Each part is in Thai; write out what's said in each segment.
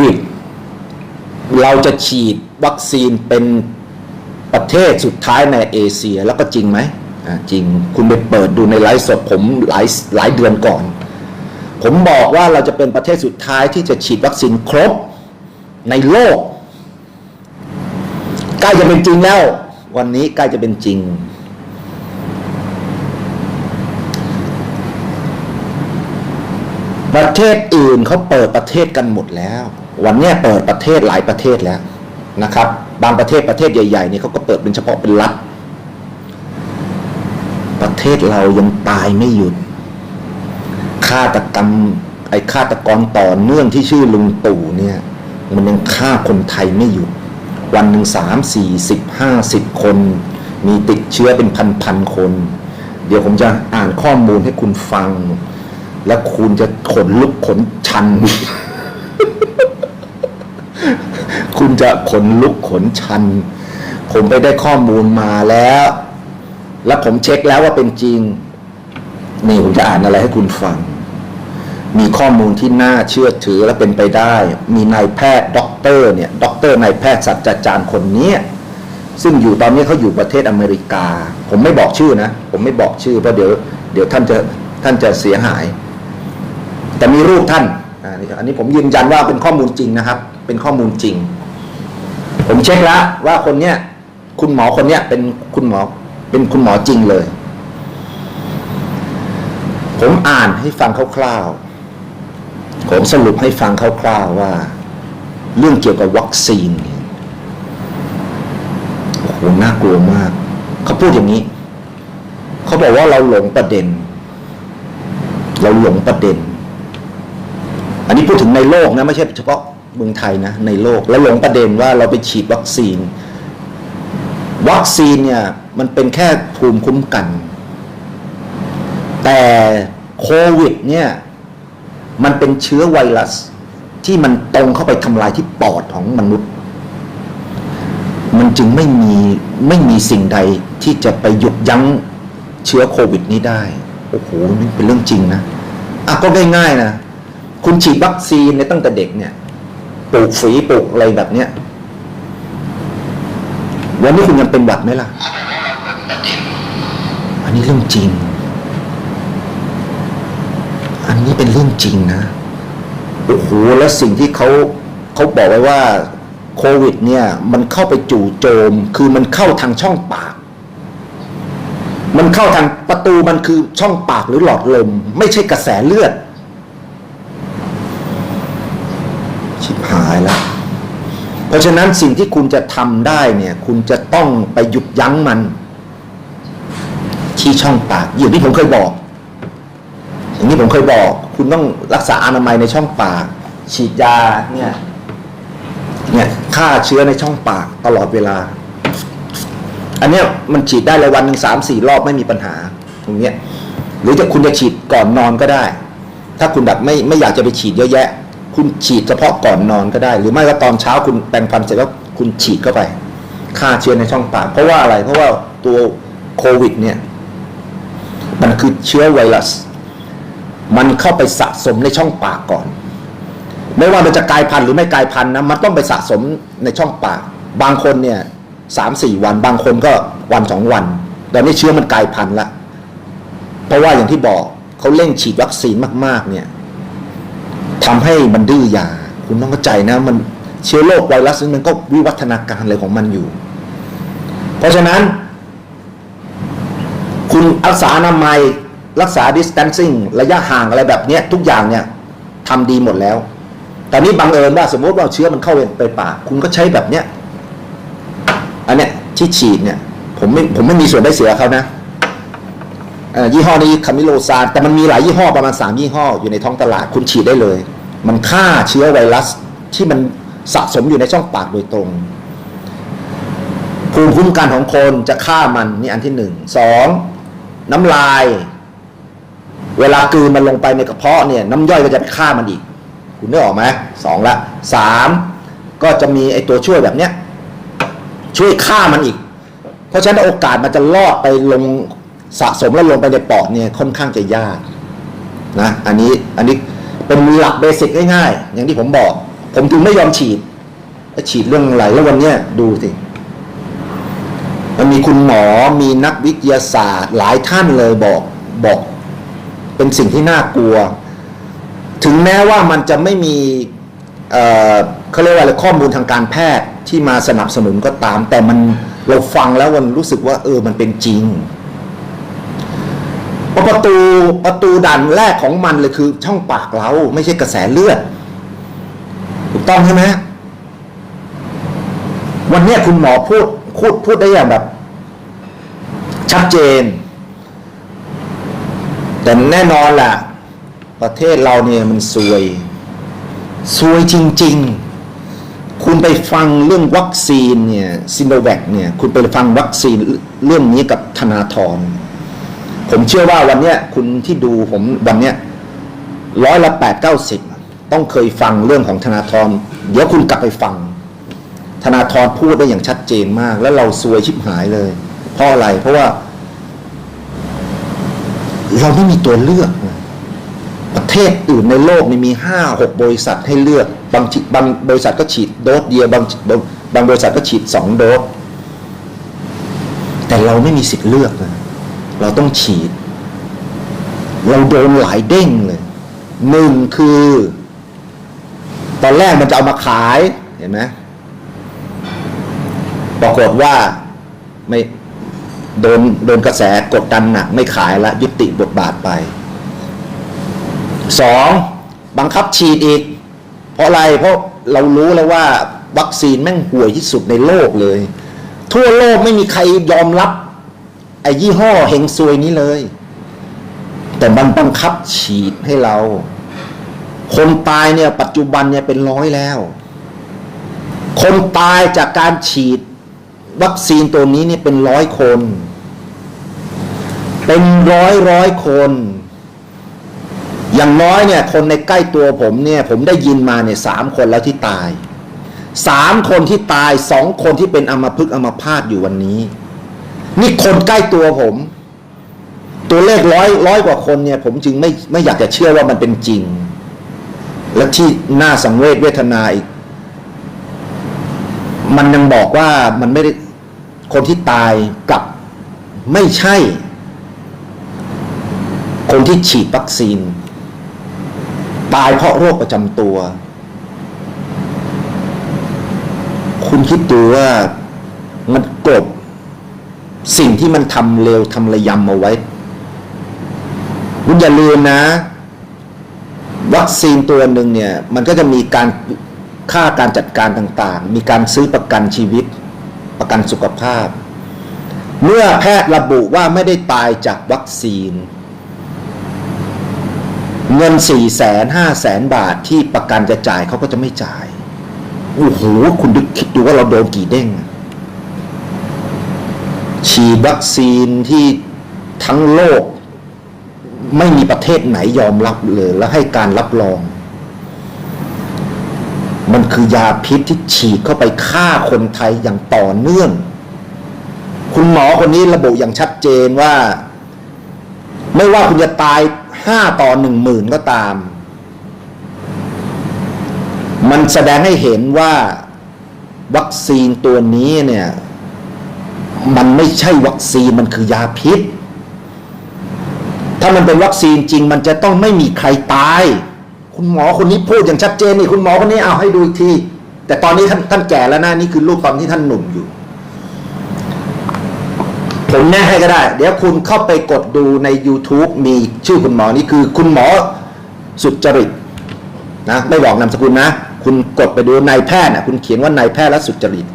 วิด เราจะฉีดวัคซีนเป็นประเทศสุดท้ายในเอเชียแล้วก็จริงไหมจริงคุณไปเปิดดูในไลฟ์สดผมหลายหลายเดือนก่อน ผมบอกว่าเราจะเป็นประเทศสุดท้ายที่จะฉีดวัคซีนครบในโลกใกล้จะเป็นจริงแล้ว วันนี้ใกล้จะเป็นจริง ประเทศอื่นเขาเปิดประเทศกันหมดแล้ว วันนี้เปิดประเทศหลายประเทศแล้วนะครับ บางประเทศประเทศใหญ่ๆนี่เขาก็เปิดเป็นเฉพาะเป็นรัฐประเทศเรายังตายไม่หยุดฆาตกรรมไอ้ฆาตกรต่อเนื่องที่ชื่อลุงตู่เนี่ย มันยังฆ่าคนไทยไม่หยุด วันหนึ่งสามสี่สิบห้าสิบคน มีติดเชื้อเป็นพันพันๆคน เดี๋ยวผมจะอ่านข้อมูลให้คุณฟัง แล้วคุณจะขนลุกขนชัน คุณจะขนลุกขนชัน ผมไปได้ข้อมูลมาแล้ว แล้วผมเช็คแล้วว่าเป็นจริง นี่ผมจะอ่านอะไรให้คุณฟัง มีข้อมูลที่น่าเชื่อถือและเป็นไปได้ มีนายแพทย์ด็อกเตอร์เนี่ยด็อกเตอร์นายแพทย์ศาสตราจารย์คนเนี้ยซึ่งอยู่ตอนนี้เขาอยู่ประเทศอเมริกา ผมไม่บอกชื่อนะ ผมไม่บอกชื่อเพราะเดี๋ยว เดี๋ยวท่านจะท่านจะเสียหาย แต่มีรูปท่านอันนี้ผมยืนยันว่าเป็นข้อมูลจริงนะครับ เป็นข้อมูลจริง ผมเช็คแล้วว่าคนเนี้ยคุณหมอคนเนี้ยเป็นคุณหมอเป็นคุณหมอจริงเลย ผมอ่านให้ฟังคร่าวๆผมสรุปให้ฟังคร่าวๆว่า เรื่องเกี่ยวกับวัคซีนโอ้โหน่ากลัวมาก เขาพูดอย่างนี้ เขาบอกว่าเราหลงประเด็น เราหลงประเด็น อันนี้พูดถึงในโลกนะไม่ใช่เฉพาะเมืองไทยนะในโลกแล้วหลงประเด็นว่าเราไปฉีดวัคซีน วัคซีนเนี่ยมันเป็นแค่ภูมิคุ้มกัน แต่โควิดเนี่ยมันเป็นเชื้อไวรัสที่มันตรงเข้าไปทำลายที่ปอดของมนุษย์ มันจึงไม่มีไม่มีสิ่งใดที่จะไปหยุดยั้งเชื้อโควิดนี้ได้ โอ้โหนี่เป็นเรื่องจริงนะอะก็ง่ายๆนะ คุณฉีดวัคซีนในตั้งแต่เด็กเนี่ยปลูกฝีปลูกอะไรแบบเนี้ยวันนี้คุณยังเป็นหวัดไหมล่ะ อันนี้เรื่องจริง อันนี้เป็นเรื่องจริงนะโอ้โหแล้วสิ่งที่เขาเขาบอกไว้ว่าโควิด เนี่ย มันเข้าไปจู่โจม คือมันเข้าทางช่องปาก มันเข้าทางประตูมันคือช่องปากหรือหลอดลม ไม่ใช่กระแสเลือด ชิบหายแล้ว เพราะฉะนั้นสิ่งที่คุณจะทำได้เนี่ย คุณจะต้องไปหยุดยั้งมัน ที่ช่องปากอย่างที่ผมเคยบอก อย่างที่ผมเคยบอก คุณต้องรักษาอนามัยในช่องปาก ฉีดยาเนี่ยเนี่ยฆ่าเชื้อในช่องปากตลอดเวลา อันเนี้ยมันฉีดได้เลยวันหนึ่งสามสี่รอบไม่มีปัญหาตรงเนี้ยหรือจะคุณจะฉีดก่อนนอนก็ได้ ถ้าคุณแบบไม่ไม่อยากจะไปฉีดเยอะแยะ คุณฉีดเฉพาะก่อนนอนก็ได้ หรือไม่ก็ตอนเช้าคุณแปรงฟันเสร็จแล้วคุณฉีดเข้าไปฆ่าเชื้อในช่องปาก เพราะว่าอะไรเพราะว่าตัวโควิดเนี่ยมันคือเชื้อไวรัส มันเข้าไปสะสมในช่องปากก่อน ไม่ว่ามันจะกลายพันธุ์หรือไม่กลายพันธุ์นะมันต้องไปสะสมในช่องปาก บางคนเนี่ยสามสี่วัน บางคนก็วันสองวันตอนนี้เชื้อมันกลายพันธุ์ละ เพราะว่าอย่างที่บอกเขาเร่งฉีดวัคซีนมากๆเนี่ย ทำให้มันดื้อยา คุณต้องเข้าใจนะ มันเชื้อโรคไวรัสมันก็วิวัฒนาการอะไรของมันอยู่ เพราะฉะนั้น คุณรักษาอนามัยรักษา distancing ระยะห่างอะไรแบบนี้ทุกอย่างเนี่ยทำดีหมดแล้ว แต่นี่บังเอิญว่าสมมติว่าเชื้อมันเข้าไปปาก คุณก็ใช้แบบเนี้ยอันเนี้ยที่ฉีดเนี่ยผมไม่ผมไม่มีส่วนได้เสียเขานะยี่ห้อนี้คามิโลซานแต่มันมีหลายยี่ห้อประมาณสามยี่ห้ออยู่ในท้องตลาดคุณฉีดได้เลย มันฆ่าเชื้อไวรัสที่มันสะสมอยู่ในช่องปากโดยตรง ภูมิคุ้มกันของคนจะฆ่ามันนี่อันที่หนึ่งสองน้ำลาย เวลากืนมันลงไปในกระเพาะเนี่ยน้ำย่อยก็จะไปฆ่ามันอีก คุณนึกออกไหมสองละสามก็จะมีไอตัวช่วยแบบเนี้ยช่วยฆ่ามันอีก เพราะฉะนั้นโอกาสมันจะลอดไปลงสะสมแล้วลงไปในปอดเนี่ยค่อนข้างจะยากนะอันนี้อันนี้ เป็นหลักเบสิกง่ายๆ อย่างที่ผมบอก ผมถึงไม่ยอมฉีดแล้วฉีดเรื่องอะไรแล้ววันเนี้ยดูสิมันมีคุณหมอมีนักวิทยาศาสตร์ หลายท่านเลยบอกบอก เป็นสิ่งที่น่ากลัว ถึงแม้ว่ามันจะไม่มีเอ่อเขาเรียกว่าอะไรข้อมูลทางการแพทย์ที่มาสนับสนุนก็ตาม แต่มันเราฟังแล้วมันรู้สึกว่า เออมันเป็นจริง เพราะประตูประตูด่านแรกของมันเลยคือช่องปากเราไม่ใช่กระแสเลือด ถูกต้องใช่ไหมวันนี้คุณหมอพูดพูดพูดได้อย่างแบบ ชัดเจน แต่แน่นอนล่ะ ประเทศเราเนี่ยมันซวยซวยจริง ๆคุณไปฟังเรื่องวัคซีนเนี่ยซินโนแวคเนี่ย คุณไปฟังวัคซีนเรื่องนี้กับธนาธร ผมเชื่อว่าวันเนี้ยคุณที่ดูผมวันเนี้ยร้อยละแปดเก้าสิบต้องเคยฟังเรื่องของธนาธรเดี๋ยวคุณกลับไปฟัง ธนาธรพูดได้อย่างชัดเจนมาก แล้วเราซวยชิบหายเลย เพราะอะไรเพราะว่า เราไม่มีตัวเลือก ประเทศอื่นในโลกนี่มีห้าหกบริษัทให้เลือกบางบางบริษัทก็ฉีดโดสเดียวบางบางบางบริษัทก็ฉีดสองโดสแต่เราไม่มีสิทธิ์เลือกนะ เราต้องฉีด เราโดนหลายเด้งเลยหนึ่งคือ ตอนแรกมันจะเอามาขายเห็นไหมปรากฏว่าไม่โดนโดนกระแสกดดันหนักไม่ขายละยุติบทบาทไปสองบังคับฉีดอีก เพราะอะไรเพราะเรารู้แล้วว่า วัคซีนแม่งห่วยที่สุดในโลกเลย ทั่วโลกไม่มีใครยอมรับ ไอ้ยี่ห้อเฮงซวยนี้เลย แต่มันบังคับฉีดให้เรา คนตายเนี่ย ปัจจุบันเนี่ยเป็นร้อยแล้ว คนตายจากการฉีด วัคซีนตัวนี้เนี่ยเป็นร้อยคน เป็นร้อยร้อยคน อย่างน้อยเนี่ย คนในใกล้ตัวผมเนี่ย ผมได้ยินมาเนี่ยสามคนแล้วที่ตายสามคนที่ตายสองคนที่เป็นอัมพฤกษ์อัมพาตอยู่วันนี้ นี่คนใกล้ตัวผม ตัวเลขร้อยร้อยกว่าคนเนี่ย ผมจึงไม่ไม่อยากจะเชื่อว่ามันเป็นจริง และที่น่าสังเวชเวทนาอีก มันยังบอกว่ามันไม่ได้คนที่ตายกลับไม่ใช่ คนที่ฉีดวัคซีน ตายเพราะโรคประจำตัว คุณคิดดูว่ามันกลบ สิ่งที่มันทำเร็วทำระยำเอาไว้ คุณอย่าลืมนะ วัคซีนตัวหนึ่งเนี่ย มันก็จะมีการค่าการจัดการต่างๆ มีการซื้อประกันชีวิต ประกันสุขภาพ เมื่อแพทย์ระบุว่าไม่ได้ตายจากวัคซีน เงินสี่แสนห้าแสนบาทที่ประกันจะจ่ายเขาก็จะไม่จ่าย โอ้โห คุณดูคิดดูว่าเราโดนกี่เด้งอะ ฉีดวัคซีนที่ทั้งโลก ไม่มีประเทศไหนยอมรับเลย และให้การรับรอง มันคือยาพิษที่ฉีดเข้าไปฆ่าคนไทยอย่างต่อเนื่อง คุณหมอคนนี้ระบุอย่างชัดเจนว่า ไม่ว่าคุณจะตายห้าต่อหนึ่งหมื่นก็ตาม มันแสดงให้เห็นว่าวัคซีนตัวนี้เนี่ย มันไม่ใช่วัคซีนมันคือยาพิษ ถ้ามันเป็นวัคซีนจริง มันจะต้องไม่มีใครตาย คุณหมอคนนี้พูดอย่างชัดเจนนี่คุณหมอคนนี้เอาให้ดูอีกที แต่ตอนนี้ท่านท่านแก่แล้วนะนี่คือรูปตอนที่ท่านหนุ่มอยู่ผมแน่ให้ก็ได้ เดี๋ยวคุณเข้าไปกดดูใน YouTube มีชื่อคุณหมอนี่คือคุณหมอสุจริตนะไม่บอกนามสกุลนะ คุณกดไปดูนายแพทย์นะคุณเขียนว่านายแพทย์และสุจริต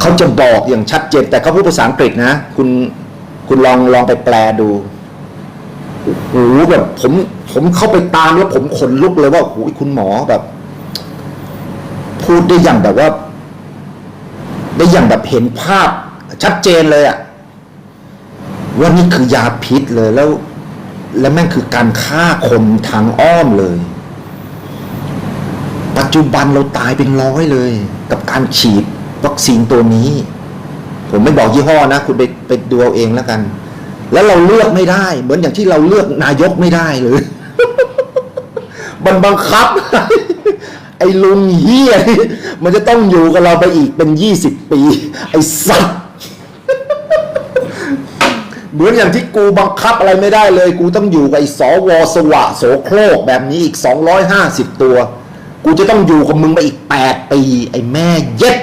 เขาจะบอกอย่างชัดเจน แต่เขาพูดภาษาอังกฤษนะ คุณคุณลองลองไปแปลดูโอ้โหแบบผมผมเข้าไปตามแล้วผมขนลุกเลยว่าโอ้โหคุณหมอแบบ พูดได้อย่างแบบว่า ได้อย่างแบบเห็นภาพชัดเจนเลยอะว่านี่คือยาพิษเลยแล้ว แล้วแม่งคือการฆ่าคนทางอ้อมเลย ปัจจุบันเราตายเป็นร้อยเลย กับการฉีด วัคซีนตัวนี้ ผมไม่บอกยี่ห้อนะ คุณไปไปดูเอาเองแล้วกัน แล้วเราเลือกไม่ได้ เหมือนอย่างที่เราเลือกนายกไม่ได้เลยมันบังคับ ไอ้ลุงเฮียมันจะต้องอยู่กับเราไปอีกเป็นยี่สิบปี ไอ้สัตว์เหมือนอย่างที่กูบังคับอะไรไม่ได้เลย กูต้องอยู่กับไอ้สวสวะโสโครกแบบนี้อีก250ตัว กูจะต้องอยู่กับมึงไปอีก8ปี ไอ้แม่เย็ด